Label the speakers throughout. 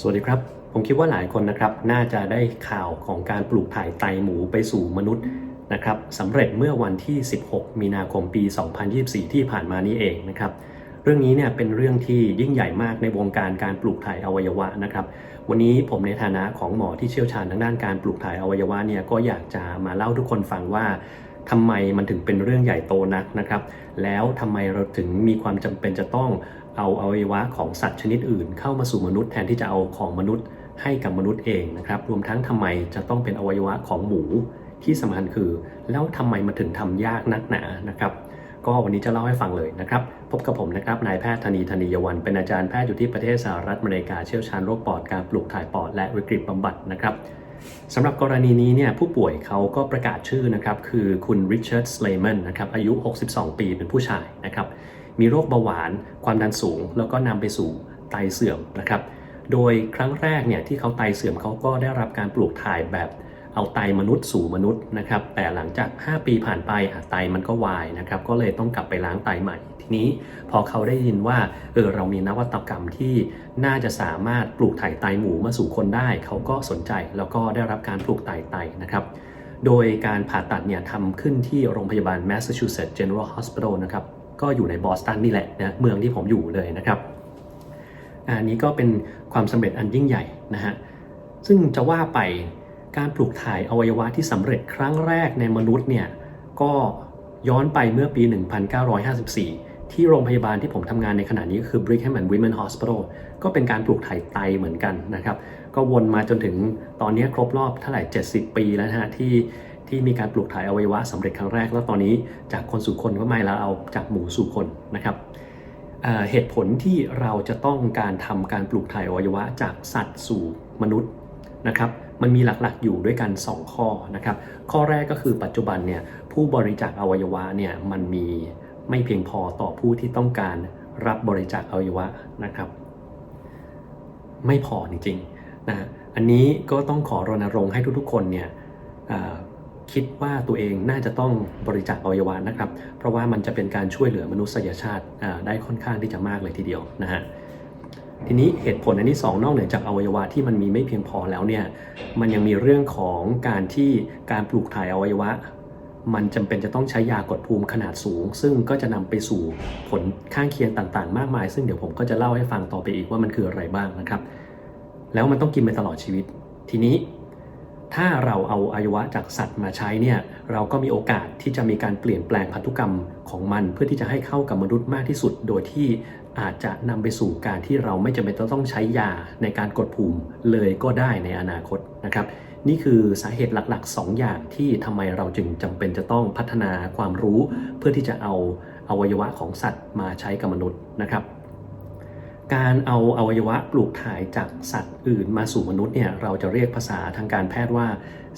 Speaker 1: สวัสดีครับ ผมคิดว่าหลายคนนะครับ น่าจะได้ข่าวของการปลูกถ่ายไตหมูไปสู่มนุษย์นะครับสำเร็จเมื่อวันที่ 16 มีนาคมปี 2024 ที่ผ่านมานี้เองนะครับ เรื่องนี้เนี่ยเป็นเรื่องที่ยิ่งใหญ่มากในวงการการปลูกถ่ายอวัยวะนะครับ วันนี้ผมในฐานะของหมอที่เชี่ยวชาญทางด้านการปลูกถ่ายอวัยวะเนี่ยก็อยากจะมาเล่าทุกคนฟังว่าทำไมมันถึงเป็นเรื่องใหญ่โตนักนะครับ แล้วทำไมเราถึงมีความจำเป็นจะต้อง เอาอวัยวะของสัตว์ชนิดอื่น เข้ามาสู่มนุษย์แทนที่จะเอาของมนุษย์ให้กับมนุษย์เองนะครับ รวมทั้งทำไมจะต้องเป็นอวัยวะของหมูที่สำคัญคือ แล้วทำไมมันถึงทำยากนักหนานะครับ ก็วันนี้จะเล่าให้ฟังเลยนะครับ พบกับผมนะครับนายแพทย์ธนีธนียวัน เป็นอาจารย์แพทย์อยู่ที่ประเทศสหรัฐอเมริกาเชี่ยวชาญโรคปอดการปลูกถ่ายปอดและวิกฤตบำบัดนะครับสำหรับกรณีนี้เนี่ยผู้ป่วยเขาก็ประกาศชื่อนะครับ คือคุณริชาร์ดสเลมันนะครับอายุ 62 ปีเป็นผู้ชายนะครับ มีโรคเบาหวาน ความดันสูง แล้วก็นำไปสู่ไตเสื่อมนะครับ โดยครั้งแรกเนี่ยที่เขาไตเสื่อมเขาก็ได้รับการปลูกถ่ายแบบเอาไตมนุษย์สู่มนุษย์นะครับ แต่หลังจาก 5 ปีผ่านไปอะไตมันก็วายนะครับ ก็เลยต้องกลับไปล้างไตใหม่ ทีนี้พอเขาได้ยินว่า เออเรามีนวัตกรรมที่น่าจะสามารถปลูกถ่ายไตหมูมาสู่คนได้ เขาก็สนใจแล้วก็ได้รับการปลูกถ่ายไตนะครับ โดยการผ่าตัดเนี่ยทำขึ้นที่โรงพยาบาล Massachusetts General Hospital นะครับ ก็อยู่ในบอสตันนี่แหละนะเมืองที่ผมอยู่เลยนะครับอันนี้ก็เป็นความสำเร็จอันยิ่งใหญ่นะฮะซึ่งจะว่าไปการปลูกถ่ายอวัยวะที่สำเร็จครั้งแรกในมนุษย์เนี่ยก็ย้อนไปเมื่อปี 1954 ที่โรงพยาบาลที่ผมทำงานในขณะนี้ก็คือ Brigham and Women Hospital ก็เป็นการปลูกถ่ายไตเหมือนกันนะครับ ก็วนมาจนถึงตอนนี้ครบรอบเท่าไหร่ 70 ปีแล้วนะฮะที่ ที่มีการปลูกถ่ายอวัยวะสำเร็จครั้งแรก แล้วตอนนี้จากคนสู่คนก็ไม่แล้วเอาจากหมูสู่คนนะครับเเหตุผลที่เราจะต้องการทำการปลูกถ่ายอวัยวะจากสัตว์สู่มนุษย์นะครับมันมีหลักๆอยู่ด้วยกัน 2 ข้อนะครับข้อแรกก็คือปัจจุบันเนี่ยผู้บริจาคอวัยวะเนี่ยมันมีไม่เพียงพอต่อผู้ที่ต้องการรับบริจาคอวัยวะนะครับ ไม่พอจริงๆนะอันนี้ก็ต้องขอรณรงค์ให้ทุกๆคนเนี่ย คิดว่าตัวเองน่าจะต้องบริจาคอวัยวะนะครับ เพราะว่ามันจะเป็นการช่วยเหลือมนุษยชาติได้ค่อนข้างที่จะมากเลยทีเดียวนะฮะทีนี้เหตุผลอันที่สองนอกเหนือจากอวัยวะที่มันมีไม่เพียงพอแล้วเนี่ยมันยังมีเรื่องของการที่การปลูกถ่ายอวัยวะ มันจำเป็นจะต้องใช้ยากดภูมิขนาดสูง ซึ่งก็จะนำไปสู่ผลข้างเคียงต่างๆ มากมาย ซึ่งเดี๋ยวผมก็จะเล่าให้ฟังต่อไปอีกว่ามันคืออะไรบ้างนะครับ แล้วมันต้องกินไปตลอดชีวิต ทีนี้ ถ้าเราเอาอวัยวะจากสัตว์มาใช้เนี่ยเราก็มีโอกาสที่จะมีการเปลี่ยนแปลงพันธุกรรมของมันเพื่อที่จะให้เข้ากับมนุษย์มากที่สุด โดยที่อาจจะนำไปสู่การที่เราไม่จำเป็นต้องใช้ยาในการกดภูมิเลยก็ได้ในอนาคตนะครับนี่คือสาเหตุหลักๆ 2 อย่างที่ทำไมเราจึงจำเป็นจะต้องพัฒนาความรู้ เพื่อที่จะเอาอวัยวะของสัตว์มาใช้กับมนุษย์นะครับ การเอาอวัยวะปลูกถ่ายจากสัตว์อื่นมาสู่มนุษย์เนี่ยเราจะเรียกภาษาทางการแพทย์ว่า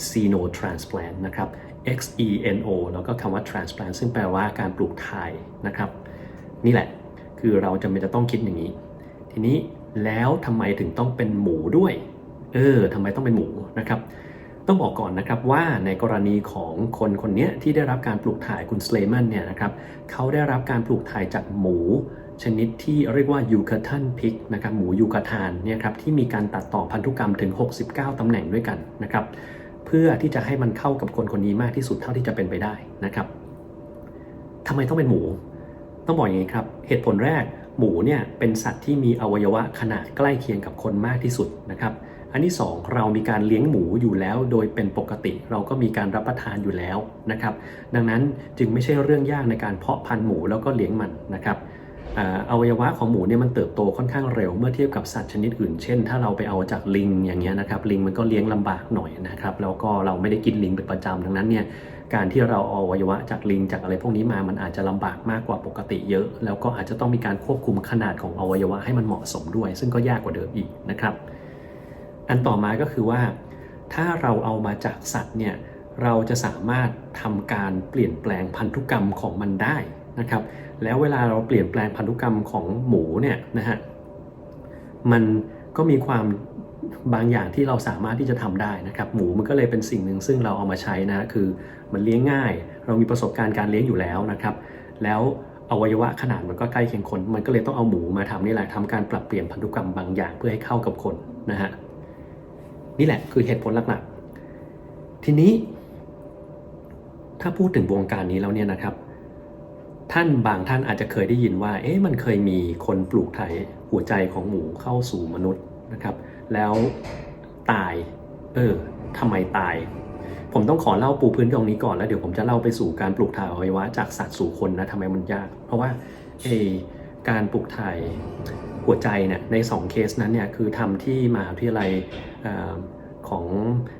Speaker 1: xenotransplant นะครับ x e n o แล้วก็คำว่า transplant ซึ่งแปลว่าการปลูกถ่ายนะครับ นี่แหละคือเราจะไม่จะต้องคิดอย่างนี้ ทีนี้แล้วทำไมถึงต้องเป็นหมูด้วย เออทำไมต้องเป็นหมูนะครับ ต้องบอกก่อนนะครับว่าในกรณีของคนคนนี้ที่ได้รับการปลูกถ่ายคุณสเลมันเนี่ยนะครับเขาได้รับการปลูกถ่ายจากหมู ชนิดที่เรียกว่ายูคาทันพิกนะครับหมูยูคาทานเนี่ยครับที่มีการตัดต่อพันธุกรรมถึง 69 ตำแหน่งด้วยกันนะครับเพื่อที่จะให้มันเข้ากับคนคนนี้มากที่สุดเท่าที่จะเป็นไปได้นะครับทำไมต้องเป็นหมู ต้องบอกอย่างนี้ครับเหตุผลแรกหมูเนี่ยเป็นสัตว์ที่มีอวัยวะขนาดใกล้เคียงกับคนมากที่สุดนะครับอันที่ 2 เรามีการเลี้ยงหมูอยู่แล้วโดยเป็นปกติเราก็มีการรับประทานอยู่แล้วนะครับ ดังนั้นจึงไม่ใช่เรื่องยากในการเพาะพันธุ์หมูแล้วก็เลี้ยงมันนะครับ อวัยวะของหมูเนี่ยมันเติบโตค่อนข้างเร็วเมื่อเทียบกับสัตว์ชนิดอื่น เช่น ถ้าเราไปเอาจากลิงอย่างเงี้ยนะครับลิงมันก็เลี้ยงลำบากหน่อยนะครับแล้วก็เราไม่ได้กินลิงเป็นประจำดังนั้นเนี่ยการที่เราเอาอวัยวะจากลิงจากอะไรพวกนี้มามันอาจจะลำบากมากกว่าปกติเยอะ แล้วก็อาจจะต้องมีการควบคุมขนาดของอวัยวะให้มันเหมาะสมด้วย ซึ่งก็ยากกว่าเดิมอีกนะครับ อันต่อมาก็คือว่า ถ้าเราเอามาจากสัตว์เนี่ยเราจะสามารถทำการเปลี่ยนแปลงพันธุกรรมของมันได้ นะครับ แล้วเวลาเราเปลี่ยนแปลงพันธุกรรมของหมูเนี่ยนะฮะ มันก็มีความบางอย่างที่เราสามารถที่จะทำได้นะครับ หมูมันก็เลยเป็นสิ่งหนึ่งซึ่งเราเอามาใช้นะคือมันเลี้ยงง่าย เรามีประสบการณ์การเลี้ยงอยู่แล้วนะครับ แล้วอวัยวะขนาดมันก็ใกล้เคียงคน มันก็เลยต้องเอาหมูมาทำนี่แหละทำการปรับเปลี่ยนพันธุกรรมบางอย่างเพื่อให้เข้ากับคนนะฮะนี่แหละคือเหตุผลหลักๆ ทีนี้ ถ้าพูดถึงวงการนี้แล้วเนี่ยนะครับ ท่านบางท่านอาจจะเคยได้ยินว่า เอ๊ะมันเคยมีคนปลูกถ่ายหัวใจของหมูเข้าสู่มนุษย์นะครับ แล้วตาย เออทำไมตาย ผมต้องขอเล่าปูพื้นตรงนี้ก่อนแล้วเดี๋ยวผมจะเล่าไปสู่การปลูกถ่ายอวัยวะจากสัตว์สู่คนนะทำไมมันยาก เพราะว่าเอการปลูกถ่ายหัวใจเนี่ยใน 2 เคสนั้นเนี่ยคือทำที่มหาวิทยาลัยของ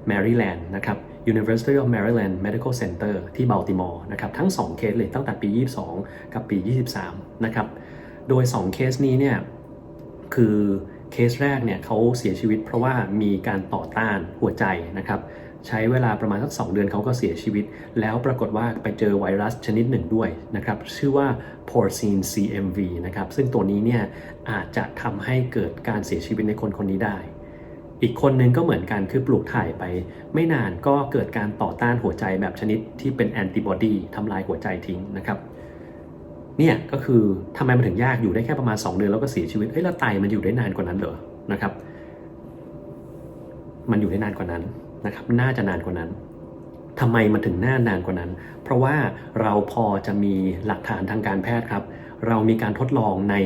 Speaker 1: แมริแลนด์นะครับ University of Maryland Medical Center ที่บัลติมอร์นะครับทั้ง 2 เคสเลยตั้งแต่ปี 22 กับปี 23 นะครับโดย 2 เคสนี้เนี่ยคือเคสแรกเนี่ยเขาเสียชีวิตเพราะว่ามีการต่อต้านหัวใจนะครับใช้เวลาประมาณสัก2เดือนเขาก็เสียชีวิต แล้วปรากฏว่าไปเจอไวรัสชนิดหนึ่งด้วยนะครับชื่อว่า porcine CMV นะครับซึ่งตัวนี้เนี่ยอาจจะทำให้เกิดการเสียชีวิตในคนคนนี้ได้ อีกคนหนึ่งก็เหมือนกันคือปลูกถ่ายไป ไม่นานก็เกิดการต่อต้านหัวใจแบบชนิดที่เป็นแอนติบอดีทำลายหัวใจทิ้งนะครับเนี่ยก็คือทำไมมันถึงยากอยู่ได้แค่ประมาณ 2 เดือนแล้วก็เสียชีวิตเฮ้ยแล้วไตมันอยู่ได้นานกว่านั้นเหรอนะครับ มันอยู่ได้นานกว่านั้นนะครับ น่าจะนานกว่านั้นทำไมมันถึงน่านานกว่านั้น เพราะว่าเราพอจะมีหลักฐานทางการแพทย์ครับ เรามีการทดลองใน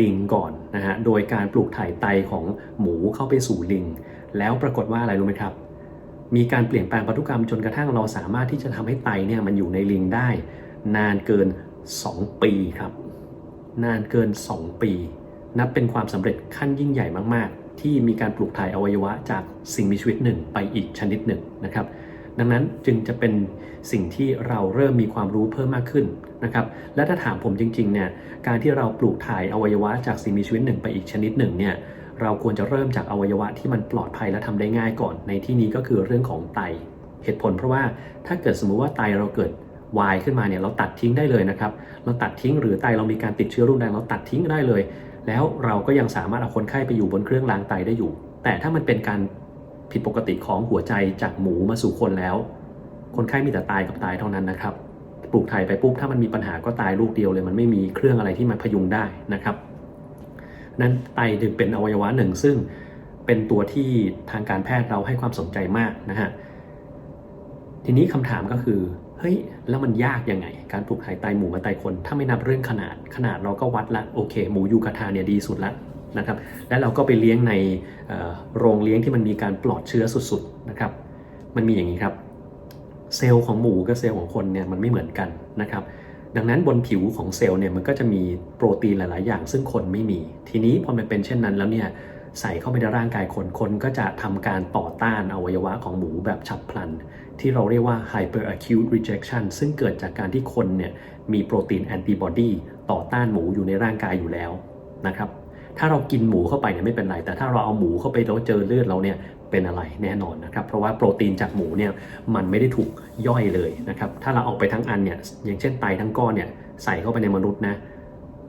Speaker 1: ลิงก่อนนะฮะ โดยการปลูกถ่ายไตของหมูเข้าไปสู่ลิง แล้วปรากฏว่าอะไรรู้ไหมครับ มีการเปลี่ยนแปลงพันธุกรรมจนกระทั่งเราสามารถที่จะทำให้ไตเนี่ยมันอยู่ในลิงได้ นานเกิน 2 ปีครับ นานเกิน 2 ปี นับเป็นความสำเร็จขั้นยิ่งใหญ่มาก ๆ ที่มีการปลูกถ่ายอวัยวะจากสิ่งมีชีวิตหนึ่งไปอีกชนิดหนึ่งนะครับ ดังนั้นจึงจะเป็นสิ่งที่เราเริ่มมีความรู้เพิ่มมากขึ้นนะครับ และถ้าถามผมจริงๆเนี่ยการที่เราปลูกถ่ายอวัยวะจากสิ่งมีชีวิตหนึ่งไปอีกชนิดหนึ่งเนี่ยเราควรจะเริ่มจากอวัยวะที่มันปลอดภัยและทำได้ง่ายก่อน ในที่นี้ก็คือเรื่องของไต เหตุผลเพราะว่าถ้าเกิดสมมุติว่าไตเราเกิดวายขึ้นมาเนี่ยเราตัดทิ้งได้เลยนะครับ เราตัดทิ้งหรือไตเรามีการติดเชื้อรุนแรงเราตัดทิ้งได้เลย แล้วเราก็ยังสามารถเอาคนไข้ไปอยู่บนเครื่องล้างไตได้อยู่ แต่ถ้ามันเป็นการ ผิดปกติของหัวใจจากหมูมาสู่คนแล้ว คนไข้มีแต่ตายกับตายเท่านั้นนะครับ ปลูกถ่ายไปปุ๊บถ้ามันมีปัญหาก็ตายลูกเดียวเลย มันไม่มีเครื่องอะไรที่มาพยุงได้นะครับ นั้นไตจึงเป็นอวัยวะหนึ่ง ซึ่งเป็นตัวที่ทางการแพทย์เราให้ความสนใจมากนะฮะ ทีนี้คำถามก็คือเฮ้ยแล้วมันยากยังไง การปลูกถ่ายไตหมูมาไตคน ถ้าไม่นับเรื่องขนาดขนาดเราก็วัดละโอเค หมูยูคาทาเนี่ยดีสุดละ นะครับ แล้วเราก็ไปเลี้ยงในโรงเลี้ยงที่มันมีการปลอดเชื้อสุดๆนะครับ มันมีอย่างนี้ครับ เซลล์ของหมูกับเซลล์ของคนเนี่ยมันไม่เหมือนกันนะครับ ดังนั้นบนผิวของเซลล์เนี่ยมันก็จะมีโปรตีนหลาย ๆ อย่าง ซึ่งคนไม่มี ทีนี้พอมันเป็นเช่นนั้นแล้วเนี่ยใส่เข้าไปในร่างกายคน คนก็จะทำการต่อต้านอวัยวะของหมูแบบฉับพลัน ที่เราเรียกว่า hyperacute rejection ซึ่งเกิดจากการที่คนเนี่ยมีโปรตีนแอนติบอดีต่อต้านหมูอยู่ในร่างกายอยู่แล้วนะครับ ถ้าเรากินหมูเข้าไปเนี่ยไม่เป็นไร แต่ถ้าเราเอาหมูเข้าไปแล้วเจอเลือดเราเนี่ยเป็นอะไรแน่นอนนะครับ เพราะว่าโปรตีนจากหมูเนี่ยมันไม่ได้ถูกย่อยเลยนะครับ ถ้าเราเอาไปทั้งอันเนี่ยอย่างเช่นไตทั้งก้อนเนี่ยใส่เข้าไปในมนุษย์นะ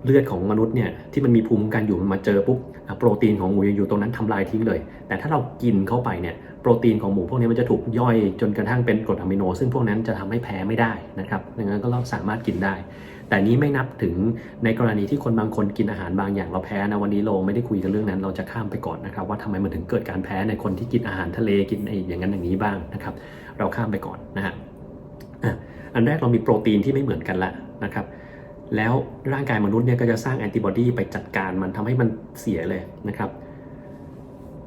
Speaker 1: เลือดของมนุษย์เนี่ยที่มันมีภูมิคุ้มกันอยู่มันมาเจอปุ๊บ โปรตีนของหมูยังอยู่ตรงนั้นทำลายทิ้งเลย แต่ถ้าเรากินเข้าไปเนี่ยโปรตีนของหมูพวกนี้มันจะถูกย่อยจนกระทั่งเป็นกรดอะมิโน ซึ่งพวกนั้นจะทำให้แพ้ไม่ได้นะครับดังนั้นก็เราสามารถกินได้ แต่นี้ไม่นับถึงในกรณีที่คนบางคนกินอาหารบางอย่างเราแพ้นะวันนี้เราไม่ได้คุยกันเรื่องนั้น เราจะข้ามไปก่อนนะครับ ว่าทำไมมันถึงเกิดการแพ้ในคนที่กินอาหารทะเลกินไอ้อย่างนั้นอย่างนี้บ้างนะครับ เราข้ามไปก่อนนะฮะอันแรกเรามีโปรตีนที่ไม่เหมือนกันละนะครับ แล้วร่างกายมนุษย์เนี่ยก็จะสร้างแอนติบอดีไปจัดการมันทำให้มันเสียเลยนะครับ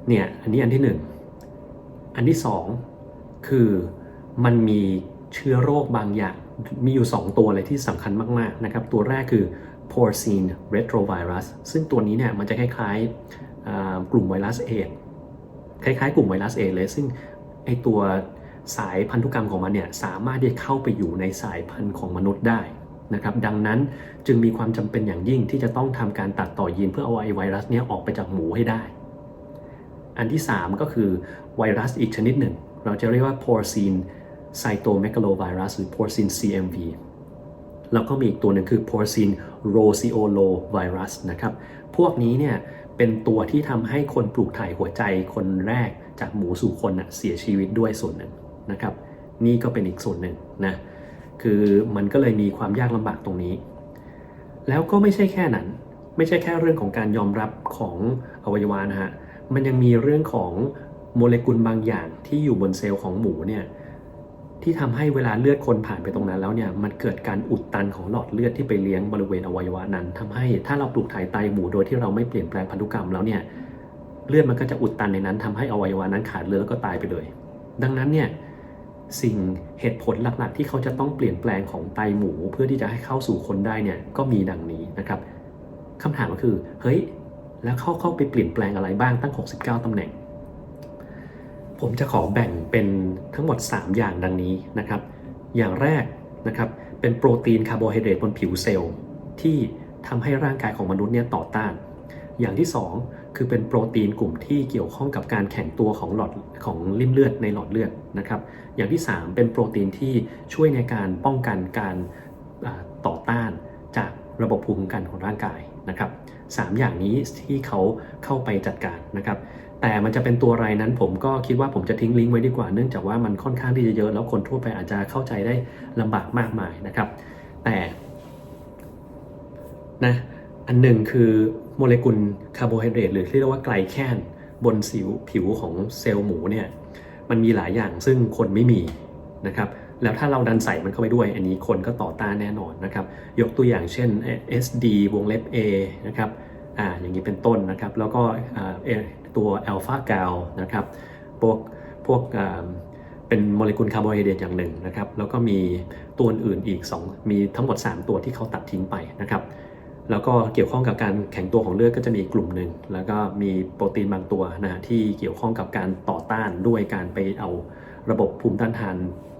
Speaker 1: เนี่ยอันนี้อันที่หนึ่งอันที่สองคือมันมีเชื้อโรคบางอย่าง มีอยู่ 2 ตัวเลยที่สำคัญมากๆนะครับ ตัวแรกคือ porcine retrovirus ซึ่งตัวนี้เนี่ยมันจะคล้ายๆกลุ่มไวรัสเอดคล้ายๆ กลุ่มไวรัสเอดเลย ซึ่งไอตัวสายพันธุกรรมของมันเนี่ยสามารถที่จะเข้าไปอยู่ในสายพันธุ์ของมนุษย์ได้ นะครับดังนั้นจึงมีความจำเป็นอย่างยิ่งที่จะต้องทำการตัดต่อยีนเพื่อเอาไอไวรัสเนี้ยออกไปจากหมูให้ได้ อันที่ 3 ก็คือไวรัสอีกชนิดหนึ่ง เราจะเรียกว่า porcine cytomegalovirus หรือ porcine CMV แล้วก็มีอีกตัวหนึ่งคือ porcine roseolavirus นะครับ พวกนี้เนี่ยเป็นตัวที่ทำให้คนปลูกถ่ายหัวใจคนแรกจากหมูสู่คนนะเสียชีวิตด้วยส่วนหนึ่งนะครับ นี่ก็เป็นอีกส่วนหนึ่งนะ คือมันก็เลยมีความยากลำบากตรงนี้ แล้วก็ไม่ใช่แค่นั้น ไม่ใช่แค่เรื่องของการยอมรับของอวัยวะนะฮะ มันยังมีเรื่องของโมเลกุลบางอย่างที่อยู่บนเซลล์ของหมูเนี่ยที่ทำให้เวลาเลือดคนผ่านไปตรงนั้นแล้วเนี่ยมันเกิดการอุดตันของหลอดเลือดที่ไปเลี้ยงบริเวณอวัยวะนั้นทำให้ถ้าเราปลูกถ่ายไตหมูโดยที่เราไม่เปลี่ยนแปลงพันธุกรรมแล้วเนี่ยเลือดมันก็จะอุดตันในนั้นทำให้อวัยวะนั้นขาดเลือดแล้วก็ตายไปเลย ดังนั้นเนี่ย สิ่งเหตุผลหลักๆ ที่เขาจะต้องเปลี่ยนแปลงของไตหมู เพื่อที่จะให้เข้าสู่คนได้เนี่ยก็มีดังนี้นะครับคำถามก็คือเฮ้ยแล้วเขาเข้าไปเปลี่ยนแปลงอะไรบ้างตั้ง 69ตำแหน่ง ผมจะขอแบ่งเป็นทั้งหมด 3 อย่างดังนี้นะครับ อย่างแรกนะครับเป็นโปรตีนคาร์โบไฮเดรตบนผิวเซลล์ที่ทำให้ร่างกายของมนุษย์เนี่ยต่อต้าน อย่างที่ 2 คือเป็นโปรตีนกลุ่มที่เกี่ยวข้องกับการแข็งตัวของหลอดของริ่มเลือดในหลอดเลือดนะครับ อย่างที่ 3 เป็นโปรตีนที่ช่วยในการป้องกันการต่อต้านจากระบบภูมิคุ้มกันของร่างกายนะครับสามอย่างนี้ที่เขาเข้าไปจัดการนะครับ แต่มันจะเป็นตัวอะไรนั้นผมก็คิดว่าผมจะทิ้งลิงก์ไว้ดีกว่า เนื่องจากว่ามันค่อนข้างที่จะเยอะ แล้วคนทั่วไปอาจจะเข้าใจได้ลำบากมากมายนะครับ แต่นะ อันหนึ่งคือโมเลกุลคาร์โบไฮเดรตหรือที่เรียกว่าไกลแคนบนสิวผิวของเซลล์หมูเนี่ยมันมีหลายอย่างซึ่งคนไม่มีนะครับแล้วถ้าเราดันใส่มันเข้าไปด้วย อันนี้คนก็ต่อต้านแน่นอนนะครับยกตัวอย่างเช่น SD วงเล็บ A นะครับอ่าอย่างนี้เป็นต้นนะครับแล้วก็ตัวอัลฟากาวนะครับพวกพวกเป็นโมเลกุลคาร์โบไฮเดรตอย่างหนึ่งนะครับแล้วก็มีตัวอื่นอีก 2 มีทั้งหมด 3 ตัวที่เขาตัดทิ้งไปนะครับ แล้วก็เกี่ยวข้องกับการแข็งตัวของเลือดก็จะมีกลุ่มหนึ่ง แล้วก็มีโปรตีนบางตัวนะที่เกี่ยวข้องกับการต่อต้านด้วยการไปเอาระบบภูมิต้านทาน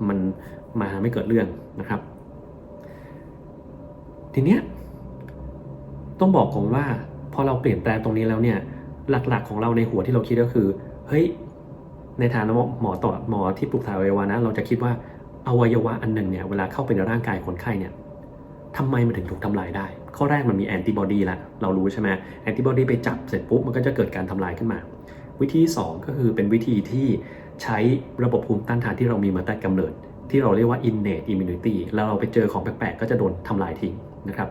Speaker 1: มันมาไม่เกิดเรื่องนะครับ ทีเนี้ยต้องบอกก่อนว่าพอเราเปลี่ยนแปลงตรงนี้แล้วเนี่ยหลักๆของเราในหัวที่เราคิดก็คือเฮ้ยในฐานะหมอต่อหมอที่ปลูกถ่ายอวัยวะนะ เราจะคิดว่าอวัยวะอันหนึ่งเนี่ยเวลาเข้าไปในร่างกายคนไข้เนี่ย ทำไมมันถึงถูกทำลายได้ ข้อแรกมันมีแอนติบอดีและเรารู้ใช่ไหมแอนติบอดีไปจับเสร็จปุ๊บมันก็จะเกิดการทำลายขึ้นมา วิธี 2 ก็คือเป็นวิธีที่ใช้ระบบภูมิต้านทานที่เรามีมาแต่กำเนิด ที่เราเรียกว่า innate immunity แล้วเราไปเจอของแปลกๆก็จะโดนทำลายทิ้งนะครับ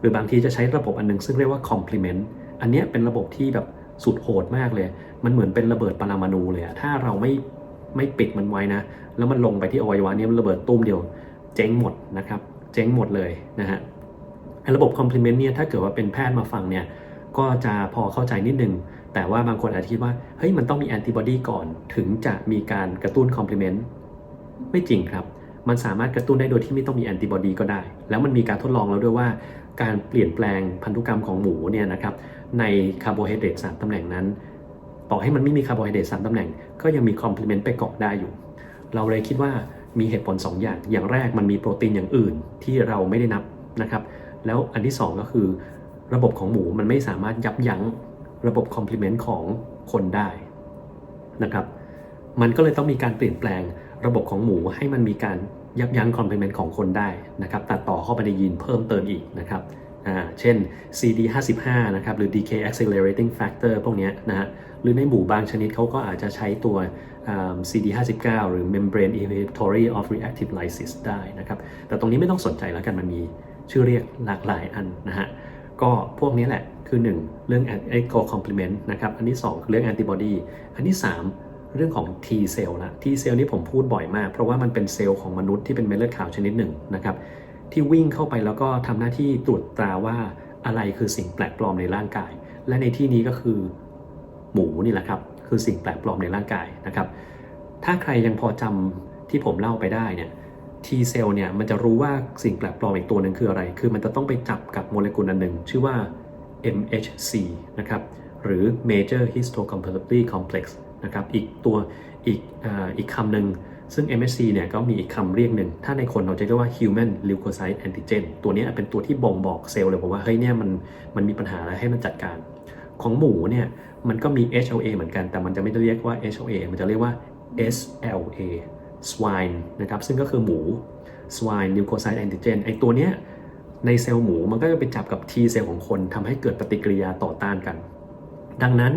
Speaker 1: หรือบางทีจะใช้ระบบอันนึงซึ่งเรียกว่า complement อันนี้เป็นระบบที่แบบสุดโหดมากเลย มันเหมือนเป็นระเบิดปรมาณูเลยอะถ้าเราไม่ไม่ปิดมันไว้นะ แล้วมันลงไปที่อวัยวะนี้มันระเบิดตุ้มเดียว เจ๊งหมดนะครับ เจ๊งหมดเลยนะฮะระบบ complement เนี่ยถ้าเกิดว่าเป็นแพทย์มาฟังเนี่ยก็จะพอเข้าใจนิดนึง แต่ว่าบางคนอาจจะคิดว่าเฮ้ยมันต้องมีแอนติบอดีก่อนถึงจะมีการกระตุ้น complement ไม่จริงครับ มันสามารถกระตุ้นได้โดยที่ไม่ต้องมีแอนติบอดีก็ได้ แล้วมันมีการทดลองแล้วด้วยว่า การเปลี่ยนแปลงพันธุกรรมของหมูเนี่ยนะครับในคาร์โบไฮเดรตสามตำแหน่งนั้น ต่อให้มันไม่มีคาร์โบไฮเดรตสามตำแหน่ง ก็ยังมีคอมพลีเมนต์ไปเกาะได้อยู่ เราเลยคิดว่า มีเหตุผล2อย่าง อย่างแรกมันมีโปรตีนอย่างอื่นที่เราไม่ได้นับนะครับ แล้วอันที่ 2 ก็คือ ระบบของหมูมันไม่สามารถยับยั้งระบบคอมพลีเมนต์ของคนได้นะครับ มันก็เลยต้องมีการเปลี่ยนแปลงระบบของหมูให้มันมีการยับยั้งคอมพลีเมนต์ของคนได้นะครับตัดต่อเข้าไปในยีนเพิ่มเติมอีกนะครับเช่น CD55 นะครับ หรือ Decay Accelerating Factor พวกนี้นะฮะ หรือในหมูบางชนิดเขาก็อาจจะใช้ตัว CD59 หรือ Membrane Inhibitory of Reactive Lysis ได้นะครับ แต่ตรงนี้ไม่ต้องสนใจแล้วกันมันมีชื่อเรียกหลากหลายอันนะฮะ ก็พวกนี้แหละคือ 1 เรื่อง Echo Complement นะครับ อันที่ 2 คือเรื่อง Antibody อันที่ 3 เรื่องของ T cell นะ T cell นี่ผมพูดบ่อยมาก เพราะว่ามันเป็นเซลล์ของมนุษย์ที่เป็นเม็ดเลือดขาวชนิดหนึ่งนะครับ ที่วิ่งเข้าไปแล้วก็ทำหน้าที่ตรวจตราว่าอะไรคือสิ่งแปลกปลอมในร่างกาย และในที่นี้ก็คือหมูนี่แหละครับ คือสิ่งแปลกปลอมในร่างกายนะครับ ถ้าใครยังพอจำที่ผมเล่าไปได้เนี่ย T เซลล์เนี่ยมันจะรู้ว่าสิ่งแปลกปลอมอีกตัวหนึ่งคืออะไร คือมันจะต้องไปจับกับโมเลกุลอันหนึ่งชื่อว่า MHC นะครับ หรือ Major Histocompatibility Complex นะครับ อีกตัวอีกออีกคำหนึ่ง ซึ่ง MSC เนี่ยก็มีอีกคำเรียกหนึ่ง ถ้าในคนเราจะเรียกว่า human leukocyte antigen ตัวนี้เป็นตัวที่บ่งบอกเซลล์เลยบอกว่า เฮ้ยเนี่ยมันมันมีปัญหาอะไรให้มันจัดการ ของหมูเนี่ย มันก็มี HLA เหมือนกัน แต่มันจะไม่ได้เรียกว่า HLA มันจะเรียกว่า SLA swine นะครับ ซึ่งก็คือหมู swine leukocyte antigen ไอตัวเนี้ยในเซลล์หมูมันก็จะไปจับกับ T เซลล์ของคนทำให้เกิดปฏิกิริยาต่อต้านกัน ดังนั้น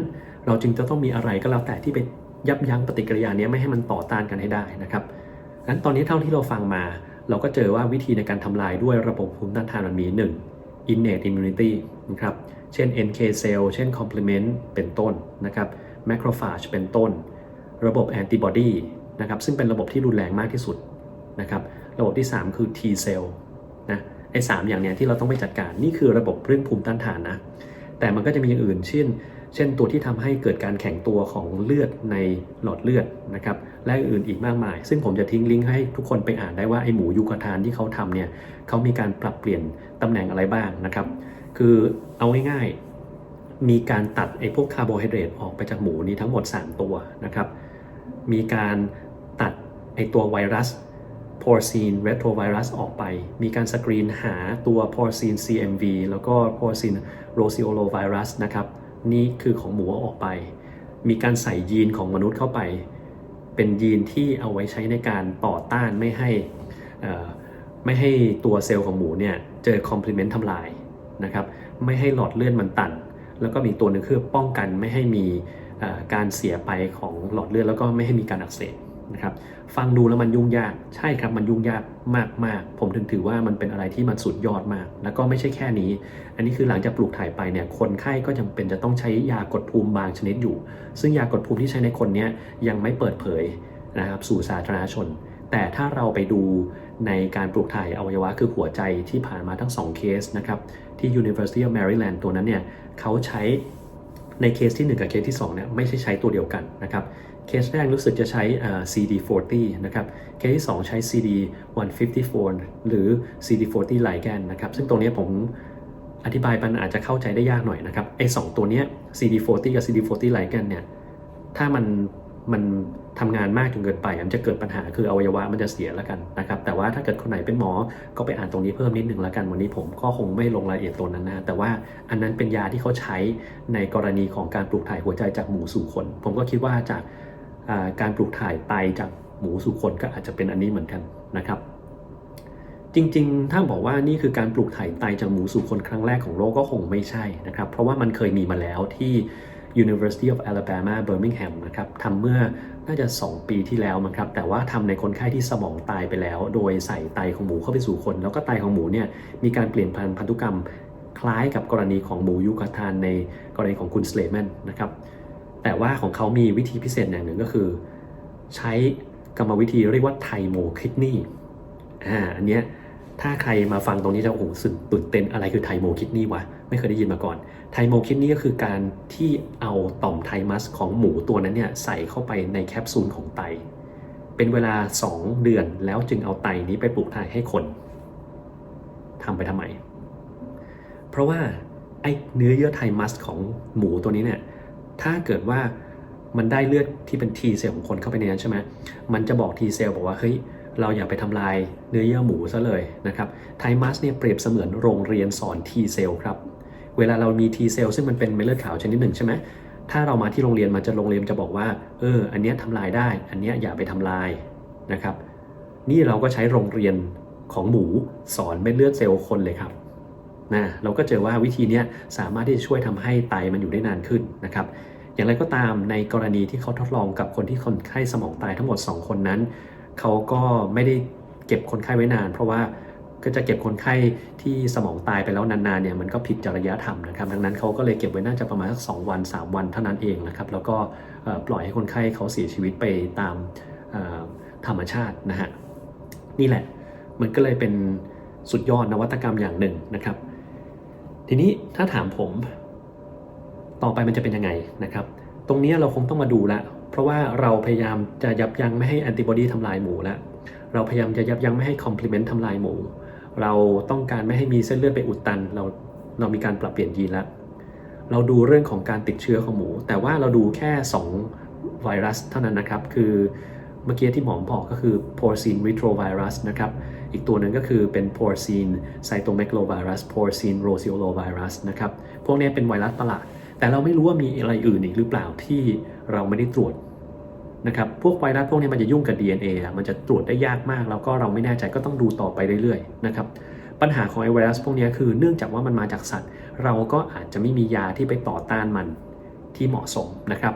Speaker 1: เราจึงจะต้องมีอะไรก็แล้วแต่ที่ไปยับยั้งปฏิกิริยานี้ไม่ให้มันต่อต้านกันให้ได้นะครับงั้นตอนนี้เท่าที่เราฟังมา เราก็เจอว่าวิธีในการทำลายด้วยระบบภูมิต้านทานมันมี 1. innate immunity นะครับ เช่น NK cell เช่น complement เป็นต้นนะครับ macrophage เป็นต้น ระบบ antibody นะครับซึ่งเป็นระบบที่รุนแรงมากที่สุดนะครับ ระบบที่ 3 คือ T cell นะไอ้สามอย่างเนี้ยที่เราต้องไปจัดการนี่คือระบบเรื่องภูมิต้านทานนะ แต่มันก็จะมีอย่างอื่น เช่น เช่นตัวที่ทำให้เกิดการแข็งตัวของเลือดในหลอดเลือดนะครับ และอื่นอีกมากมาย ซึ่งผมจะทิ้งลิงก์ให้ทุกคนไปอ่านได้ว่าไอ้หมูยูคาทานที่เขาทำเนี่ยเขามีการปรับเปลี่ยนตำแหน่งอะไรบ้างนะครับ คือเอาง่ายๆ มีการตัดไอ้พวกคาร์โบไฮเดรตออกไปจากหมูนี้ทั้งหมด 3 ตัวนะครับ มีการตัดไอ้ตัวไวรัส porcine retrovirus ออกไป มีการสกรีนหาตัว porcine CMV แล้วก็ porcine roseolovirus นะครับ นี่คือของหมูออกไป มีการใส่ยีนของมนุษย์เข้าไป เป็นยีนที่เอาไว้ใช้ในการต่อต้านไม่ให้ไม่ให้ตัวเซลล์ของหมูเนี่ยเจอ complement ทำลาย นะครับไม่ให้หลอดเลือดมันตัน แล้วก็มีตัวหนึงคือป้องกันไม่ให้มีการเสียไปของหลอดเลือดแล้วก็ไม่ให้มีการอักเสบนะครับฟังดูแล้วมันยุ่งยากใช่ครับมันยุ่งยากมากๆ ผมถึงถือว่ามันเป็นอะไรที่มันสุดยอดมาก แล้วก็ไม่ใช่แค่นี้ อันนี้คือหลังจากปลูกถ่ายไปเนี่ยคนไข้ก็จำเป็นจะต้องใช้ยากดภูมิบางชนิดอยู่ ซึ่งยากดภูมิที่ใช้ในคนเนี้ยยังไม่เปิดเผยนะครับสู่สาธารณชน แต่ถ้าเราไปดูในการปลูกถ่ายอวัยวะคือหัวใจที่ผ่านมาทั้ง 2 เคสนะครับ ที่ University of Maryland ตัวนั้นเนี่ยเขาใช้ในเคสที่ 1 กับเคสที่ 2 เนี่ยไม่ใช่ใช้ตัวเดียวกันนะครับ เคสแรกรู้สึกจะใช้ CD40 นะครับ เคสที่ 2 ใช้ CD154 หรือ CD40 ligand นะครับ ซึ่งตรงนี้ผมอธิบายมันอาจจะเข้าใจได้ยากหน่อยนะครับ ไอ้สองตัวเนี้ย CD40 กับ CD40 ligand เนี่ย ถ้ามันมัน ทำงานมากจนเกินไปมันจะเกิดปัญหาคืออวัยวะมันจะเสียแล้วกันนะครับแต่ว่าถ้าเกิดคนไหนเป็นหมอก็ไปอ่านตรงนี้เพิ่มนิดนึงแล้วกันวันนี้ผมก็คงไม่ลงรายละเอียดตัวนั้นนะแต่ว่าอันนั้นเป็นยาที่เขาใช้ในกรณีของการปลูกถ่ายหัวใจจากหมูสู่คน ผมก็คิดว่าจากการปลูกถ่ายไตจากหมูสู่คนก็อาจจะเป็นอันนี้เหมือนกันนะครับจริงๆ ถ้าบอกว่านี่คือการปลูกถ่ายไตจากหมูสู่คนครั้งแรกของโลกก็คงไม่ใช่นะครับ เพราะว่ามันเคยมีมาแล้วที่ University of Alabama Birmingham นะครับทำเมื่อน่าจะ 2 ปีที่แล้วมั้งครับ แต่ว่าทำในคนไข้ที่สมองตายไปแล้ว โดยใส่ไตของหมูเข้าไปสู่คน แล้วก็ไตของหมูเนี่ยมีการเปลี่ยนพันธุ์พันธุกรรม คล้ายกับกรณีของหมูยูคาทานในกรณีของคุณสเลแมนนะครับ แต่ว่าของเขามีวิธีพิเศษอย่างหนึ่งก็คือ ใช้กรรมวิธีเรียกว่าไทโมคิดนี่อ่าอันเนี้ยถ้าใครมาฟังตรงนี้จะโอ้โหสุดตื่นเต้นอะไรคือไทโมคิดนี่วะ ไม่เคยได้ยินมาก่อน ไทโมคิดนีก็คือการที่เอาต่อมไทมัสของหมูตัวนั้นเนี่ยใส่เข้าไปในแคปซูลของไต เป็นเวลา 2 เดือนแล้วจึงเอาไตนี้ไปปลูกถ่ายให้คนทำไปทำไม เพราะว่าไอ้เนื้อเยื่อไทมัสของหมูตัวนี้เนี่ยถ้าเกิดว่ามันได้เลือดที่เป็น T เซลของคนเข้าไปในนั้นใช่ไหมมันจะบอก T เซลบอกว่าเฮ้ยเราอย่าไปทำลายเนื้อเยื่อหมูซะเลยนะครับไทมัสเนี่ยเปรียบเสมือนโรงเรียนสอน T เซลครับ เวลาเรามี T เซลล์ซึ่งมันเป็นเม็ดเลือดขาวชนิดหนึ่งใช่ไหมถ้าเรามาที่โรงเรียนมันจะโรงเรียนจะบอกว่าเอออันเนี้ยทำลายได้ อันเนี้ยอย่าไปทำลายนะครับ นี่เราก็ใช้โรงเรียนของหมูสอนเม็ดเลือดเซลล์คนเลยครับนะเราก็เจอว่าวิธีนี้สามารถที่จะช่วยทำให้ไตมันอยู่ได้นานขึ้นนะครับ อย่างไรก็ตามในกรณีที่เขาทดลองกับคนที่คนไข้สมองตายทั้งหมด 2 คนนั้น เขาก็ไม่ได้เก็บคนไข้ไว้นาน เพราะว่า ก็จะเก็บคนไข้ที่สมองตายไปแล้วนานๆเนี่ยมันก็ผิดจริยธรรมนะครับดังนั้นเขาก็เลยเก็บไว้น่าจะประมาณสักสวัน 3 วันเท่านั้นเองนะครับแล้วก็ปล่อยให้คนไข้เขาเสียชีวิตไปตามธรรมชาตินะฮะนี่แหละมันก็เลยเป็นสุดยอดนวัตกรรมอย่างหนึ่งนะครับ ทีนี้ถ้าถามผมต่อไปมันจะเป็นยังไงนะครับ ตรงนี้เราคงต้องมาดูละเพราะว่าเราพยายามจะยับยั้งไม่ให้แอนติบอดีทำลายหมูแล้วเราพยายามจะยับยั้งไม่ให้คอมพลีเมนต์ทำลายหมู เราต้องการไม่ให้มีเส้นเลือดไปอุดตัน เราเรามีการปรับเปลี่ยนยีนแล้วเราดูเรื่องของการติดเชื้อของหมู แต่ว่าเราดูแค่ 2 ไวรัสเท่านั้นนะครับ คือเมื่อกี้ที่หมอบอกก็คือ porcine retrovirus นะครับ อีกตัวหนึ่งก็คือเป็น porcine cytomegalovirus porcine roseolovirus นะครับ พวกนี้เป็นไวรัสประหลาด แต่เราไม่รู้ว่ามีอะไรอื่นอีกหรือเปล่าที่เราไม่ได้ตรวจ นะครับพวกไวรัสพวกนี้มันจะยุ่งกับ DNA อะมันจะตรวจได้ยากมาก แล้วก็เราไม่แน่ใจก็ต้องดูต่อไปเรื่อยๆนะครับปัญหาของไอไวรัสพวกนี้คือเนื่องจากว่ามันมาจากสัตว์ เราก็อาจจะไม่มียาที่ไปต่อต้านมันที่เหมาะสมนะครับ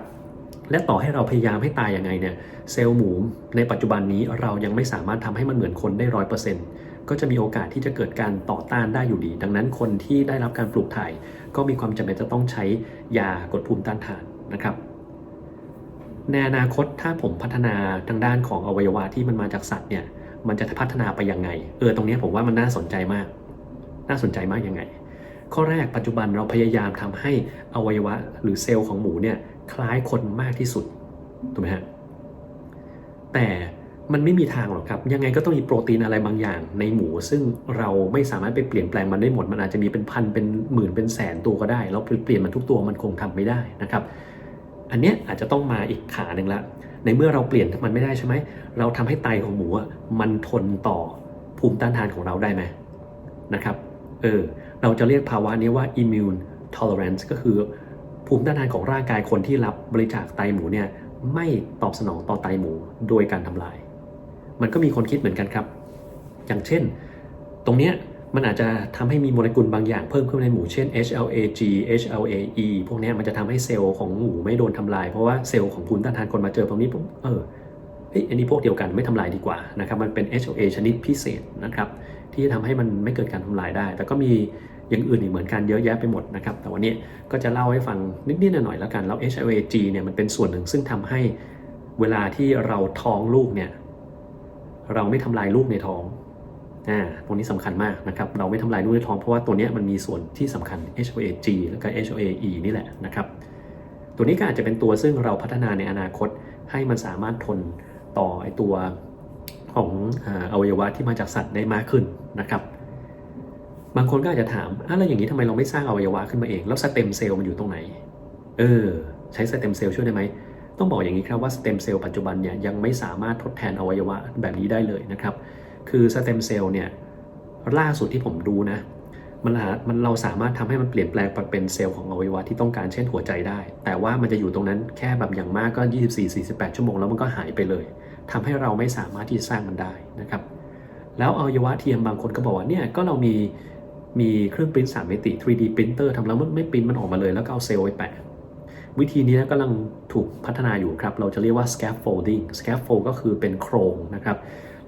Speaker 1: และต่อให้เราพยายามให้ตายยังไงเนี่ยเซลล์หมูในปัจจุบันนี้เรายังไม่สามารถทำให้มันเหมือนคนได้ร้อยเปอร์เซ็นต์ก็จะมีโอกาสที่จะเกิดการต่อต้านได้อยู่ดี ดังนั้นคนที่ได้รับการปลูกถ่าย ก็มีความจำเป็นจะต้องใช้ยากดภูมิต้านทานนะครับ ในอนาคตถ้าผมพัฒนาทางด้านของอวัยวะที่มันมาจากสัตว์เนี่ย มันจะพัฒนาไปยังไง เออ ตรงนี้ผมว่ามันน่าสนใจมาก น่าสนใจมากยังไง ข้อแรกปัจจุบันเราพยายามทำให้อวัยวะหรือเซลล์ของหมูเนี่ยคล้ายคนมากที่สุด ถูกไหมฮะ แต่มันไม่มีทางหรอกครับ ยังไงก็ต้องมีโปรตีนอะไรบางอย่างในหมู ซึ่งเราไม่สามารถไปเปลี่ยนแปลงมันได้หมด มันอาจจะมีเป็นพันเป็นหมื่นเป็นแสนตัวก็ได้เราไปเปลี่ยนมันทุกตัวมันคงทำไม่ได้นะครับ อันเนี้ยอาจจะต้องมาอีกขาหนึ่งละในเมื่อเราเปลี่ยนมันไม่ได้ใช่ไหม เราทำให้ไตของหมูมันทนต่อภูมิต้านทานของเราได้ไหมนะครับ เออ เราจะเรียกภาวะนี้ว่า immune tolerance ก็คือ ภูมิต้านทานของร่างกายคนที่รับบริจาคไตหมูเนี่ยไม่ตอบสนองต่อไตหมูโดยการทำลาย มันก็มีคนคิดเหมือนกันครับ อย่างเช่น ตรงเนี้ย มันอาจจะทำให้มีโมเลกุลบางอย่างเพิ่มขึ้นในหมูเช่น HLA-G HLA-E พวกนี้มันจะทำให้เซลล์ของหมูไม่โดนทำลาย เพราะว่าเซลล์ของภูมิต้านทานคนมาเจอตรงนี้ปุ๊บเออเฮ้ยอันนี้พวกเดียวกันไม่ทำลายดีกว่านะครับมันเป็น HLA ชนิดพิเศษนะครับที่จะทำให้มันไม่เกิดการทำลายได้ แต่ก็มีอย่างอื่นอีกเหมือนกันเยอะแยะไปหมดนะครับแต่วันนี้ก็จะเล่าให้ฟังนิดๆหน่อยๆแล้วกันแล้ว HLA-G เนี่ยมันเป็นส่วนหนึ่งซึ่งทำให้เวลาที่เราท้องลูกเนี่ยเราไม่ทำลายลูกในท้อง อ่าตรงนี้สำคัญมากนะครับ เราไม่ทำลายลูกในท้องเพราะว่าตัวนี้มันมีส่วนที่สำคัญ HLA-G แล้วก็ HLA-E นี่แหละนะครับ ตัวนี้ก็อาจจะเป็นตัวซึ่งเราพัฒนาในอนาคตให้มันสามารถทนต่อไอตัวของอวัยวะที่มาจากสัตว์ได้มากขึ้นนะครับ บางคนก็อาจจะถามอะแล้วอย่างนี้ทำไมเราไม่สร้างอวัยวะขึ้นมาเอง แล้วสเต็มเซลล์มันอยู่ตรงไหน เออ ใช้สเต็มเซลล์ช่วยได้ไหมต้องบอกอย่างนี้ครับว่าสเต็มเซลล์ปัจจุบันเนี่ยยังไม่สามารถทดแทนอวัยวะแบบนี้ได้เลยนะครับ คือสเต็มเซลล์เนี่ยล่าสุดที่ผมดูนะมันมันเราสามารถทำให้มันเปลี่ยนแปลงไปเป็นเซลล์ของอวัยวะที่ต้องการเช่นหัวใจได้ แต่ว่ามันจะอยู่ตรงนั้นแค่แบบอย่างมากก็ 24-48 ชั่วโมงแล้วมันก็หายไปเลยทำให้เราไม่สามารถที่จะสร้างมันได้นะครับ แล้วอวัยวะเทียมบางคนก็บอกว่าเนี่ยก็เรามีมีเครื่องปริ้นสามมิติ 3D printer ทำแล้วมันไม่ปริ้นมันออกมาเลย แล้วก็เอาเซลล์ไปแปะ วิธีนี้กำลังถูกพัฒนาอยู่ครับ เราจะเรียกว่า scaffolding scaffold ก็คือเป็นโครงนะครับ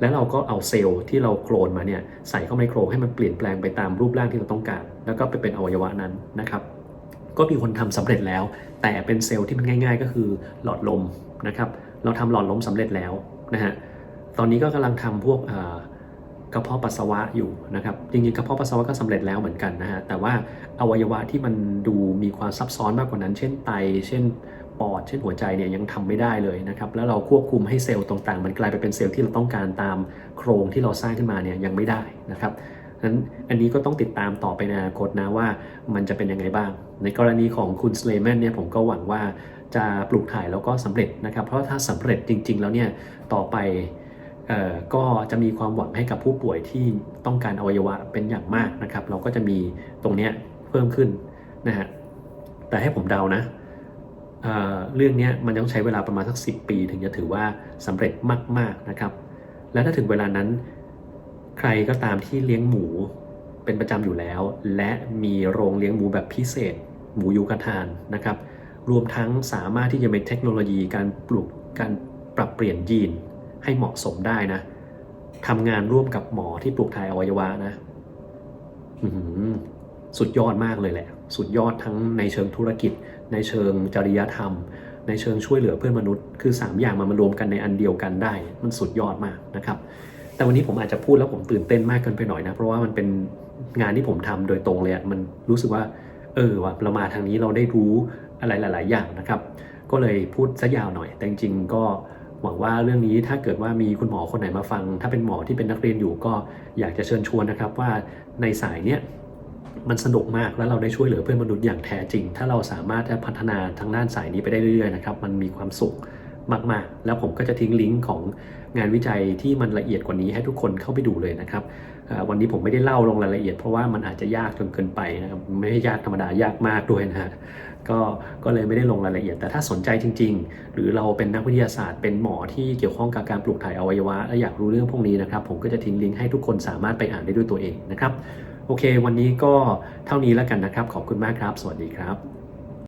Speaker 1: แล้วเราก็เอาเซลล์ที่เราโคลนมาเนี่ยใส่เข้าในโครให้มันเปลี่ยนแปลงไปตามรูปร่างที่เราต้องการ แล้วก็ไปเป็นอวัยวะนั้นนะครับก็มีคนทำสำเร็จแล้ว แต่เป็นเซลล์ที่มันง่าย ๆ ก็คือหลอดลมนะครับเราทำหลอดลมสำเร็จแล้วนะฮะตอนนี้ก็กำลังทำพวกกระเพาะปัสสาวะอยู่นะครับจริงๆกระเพาะปัสสาวะก็สำเร็จแล้วเหมือนกันนะฮะแต่ว่าอวัยวะที่มันดูมีความซับซ้อนมากกว่านั้น เช่นไตเช่น ปอด เช่นหัวใจเนี่ยยังทำไม่ได้เลยนะครับ แล้วเราควบคุมให้เซลล์ต่างๆ มันกลายไปเป็นเซลล์ที่เราต้องการตามโครงที่เราสร้างขึ้นมาเนี่ยยังไม่ได้นะครับนั้นอันนี้ก็ต้องติดตามต่อไปในอนาคตนะว่ามันจะเป็นยังไงบ้าง ในกรณีของคุณสเลแมนเนี่ยผมก็หวังว่าจะปลูกถ่ายแล้วก็สำเร็จนะครับ เพราะถ้าสำเร็จจริง ๆ แล้วเนี่ยต่อไปก็จะมีความหวังให้กับผู้ป่วยที่ต้องการอวัยวะเป็นอย่างมากนะครับ เราก็จะมีตรงเนี้ยเพิ่มขึ้นนะฮะแต่ให้ผมเดานะ เรื่องนี้มันต้องใช้เวลาประมาณสักสิปี ถึงจะถือว่าสำเร็จมาก ๆนะครับ และถ้าถึงเวลานั้น ใครก็ตามที่เลี้ยงหมูเป็นประจำอยู่แล้ว และมีโรงเลี้ยงหมูแบบพิเศษ หมูยูกาทานนะครับ รวมทั้งสามารถที่จะมีเทคโนโลยีการปลูกการปรับเปลี่ยนยีนให้เหมาะสมได้นะทำงานร่วมกับหมอที่ปลูกถ่ายอวัยวะนะสุดยอดมากเลยแหละ สุดยอดทั้งในเชิงธุรกิจ ในเชิงจริยธรรม ในเชิงช่วยเหลือเพื่อนมนุษย์ คือ 3 อย่างมันมารวมกันในอันเดียวกันได้ มันสุดยอดมากนะครับ แต่วันนี้ผมอาจจะพูดแล้วผมตื่นเต้นมากเกินไปหน่อยนะ เพราะว่ามันเป็นงานที่ผมทำโดยตรงเลยมันรู้สึกว่า เออว่าเรามาทางนี้เราได้รู้อะไรหลาย ๆ อย่างนะครับ ก็เลยพูดซะยาวหน่อย แต่จริงๆก็หวังว่าเรื่องนี้ถ้าเกิดว่ามีคุณหมอคนไหนมาฟัง ถ้าเป็นหมอที่เป็นนักเรียนอยู่ก็อยากจะเชิญชวนนะครับว่าในสายเนี้ย มันสนุกมากแล้วเราได้ช่วยเหลือเพื่อนมนุษย์อย่างแท้จริง ถ้าเราสามารถพัฒนาทางด้านสายนี้ไปได้เรื่อยๆนะครับมันมีความสุขมากๆ แล้วผมก็จะทิ้งลิงก์ของงานวิจัยที่มันละเอียดกว่านี้ให้ทุกคนเข้าไปดูเลยนะครับวันนี้ผมไม่ได้เล่าลงรายละเอียดเพราะว่ามันอาจจะยากจนเกินไปนะครับไม่ใช่ยากธรรมดายากมากด้วยนะฮะก็ก็เลยไม่ได้ลงรายละเอียด แต่ถ้าสนใจจริง ๆ หรือเราเป็นนักวิทยาศาสตร์เป็นหมอที่เกี่ยวข้องกับการปลูกถ่ายอวัยวะและอยากรู้เรื่องพวกนี้นะครับ ผมก็จะทิ้งลิงก์ให้ทุกคนสามารถไปอ่านได้ด้วยตัวเองนะครับ โอเค วันนี้ก็เท่านี้แล้วกันนะครับ ขอบคุณมากครับ สวัสดีครับ